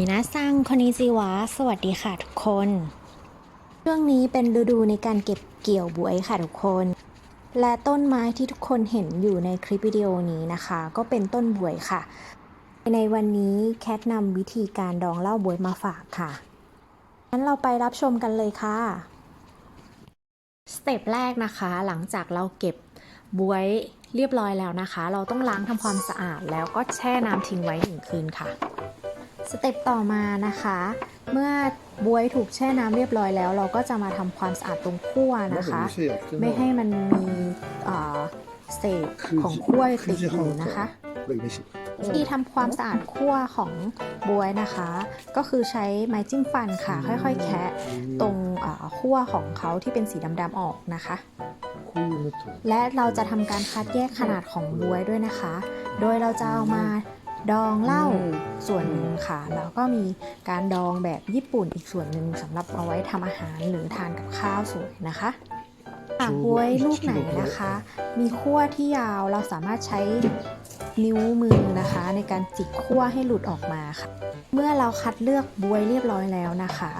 มินาซังคอนิจิวะ สวัสดีค่ะทุกคน ช่วงนี้เป็นฤดูในการเก็บเกี่ยวบวยค่ะทุกคน และต้นไม้ที่ทุกคนเห็นอยู่ในคลิปวิดีโอนี้นะคะ ก็เป็นต้นบวยค่ะ ในวันนี้แคทนำวิธีการดองเหล้าบวยมาฝากค่ะงั้นเราไปรับชมกันเลยค่ะ สเต็ปแรกนะคะ หลังจากเราเก็บบวยเรียบร้อยแล้วนะคะ เราต้องล้างทำความสะอาดแล้วก็แช่น้ำทิ้งไว้หนึ่งคืนค่ะ สเต็ปต่อมานะคะ เมื่อบวยถูกแช่น้ำเรียบร้อยแล้ว เราก็จะมาทำความสะอาดตรงขั้วนะคะ ไม่ให้มันมีเศษของขั้วติดอยู่นะคะวิธีทำความสะอาดขั้วของบวยนะคะ ก็คือใช้ไม้จิ้มฟันค่ะ ค่อยๆ แคะตรงขั้วของเขาที่เป็นสีดำๆออกนะคะ และเราจะทำการคัดแยกขนาดของบวยด้วยนะคะ โดยเราจะเอามา ดองเหล้าส่วนหนึ่งค่ะ แล้วก็มีการดองแบบญี่ปุ่นอีกส่วนหนึ่งสำหรับเอาไว้ทำอาหารหรือทานกับข้าวสวยนะคะหากบวยลูกไหนนะคะ มีขั้วที่ยาวเราสามารถใช้นิ้วมือนะคะ ในการจิกขั้วให้หลุดออกมาค่ะ เมื่อเราคัดเลือกบวยเรียบร้อยแล้วนะคะ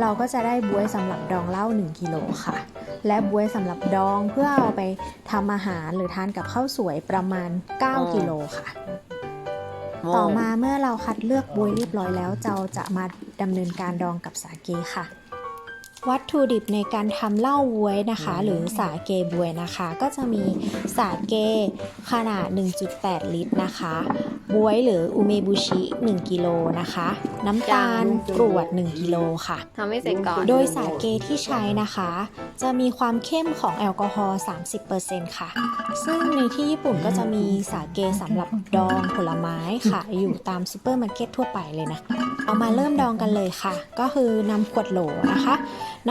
เราก็จะได้บวยสำหรับดองเหล้า1กิโลค่ะ และบวยสำหรับดองเพื่อเอาไปทำอาหารหรือทานกับข้าวสวยประมาณ 9กิโลค่ะ ต่อมาเมื่อเราคัดเลือกบวยเรียบร้อยแล้ว เราจะมาดำเนินการดองกับสาเกค่ะ วัตถุดิบในการทำเหล้าบวยนะคะ หรือสาเกบวยนะคะ ก็จะมีสาเกขนาด 1.8 ลิตรนะคะบวยหรืออุเมบุชิ 1กิโลนะคะ น้ำตาลกรวด 1กิโลค่ะทำให้เสร็จก่อน โดยสาเกที่ใช้นะคะ จะมีความเข้มของแอลกอฮอล์ 30%ค่ะ ซึ่งในที่ญี่ปุ่นก็จะมีสาเกสำหรับดองผลไม้ขายอยู่ตามซูเปอร์มาร์เก็ตทั่วไปเลยนะ เอามาเริ่มดองกันเลยค่ะ ก็คือนำขวดโหลนะคะ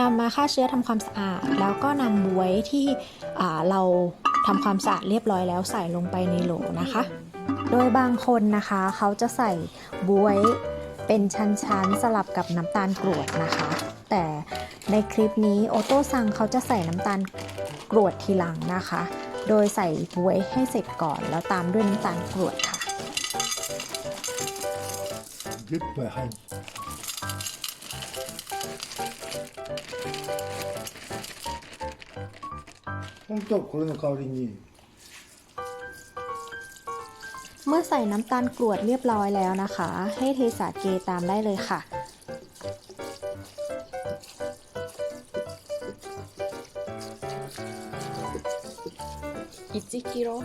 นำมาฆ่าเชื้อทำความสะอาด แล้วก็นำบวยที่เราทำความสะอาดเรียบร้อยแล้วใส่ลงไปในโหลนะคะ โดยบางคนนะคะเขาจะใส่บวยเป็นชั้นๆสลับกับน้ำตาลกรวดนะคะ แต่ในคลิปนี้โอโต้ซังเขาจะใส่น้ำตาลกรวดทีหลังนะคะ โดยใส่บวยให้เสร็จก่อนแล้วตามด้วยน้ำตาลกรวดค่ะ 10杯入る。本当はこれの代わりに เมื่อใส่น้ำตาลกรวดเรียบร้อยแล้วนะคะ ให้เทสาเกตามได้เลยค่ะ 1キロ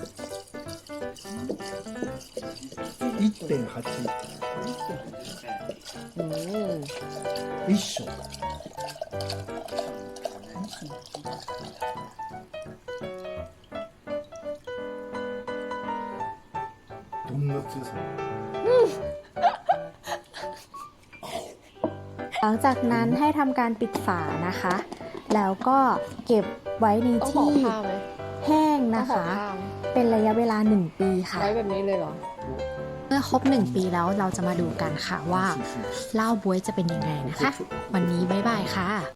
1.8うん一升どんな強さ หลังจากนั้นให้ทำการปิดฝานะคะ แล้วก็เก็บไว้ใน ต้องห่อ ที่ ข้าวไหม แห้งต้องนะห่อคะข้าวเป็นระยะเวลา 1 ปีค่ะไว้แบบนี้เลยเหรอ เมื่อครบ 1 ปีแล้วเราจะมาดูกันค่ะว่าเหล้าบวยจะเป็นยังไงนะคะ วันนี้บ๊ายบายค่ะ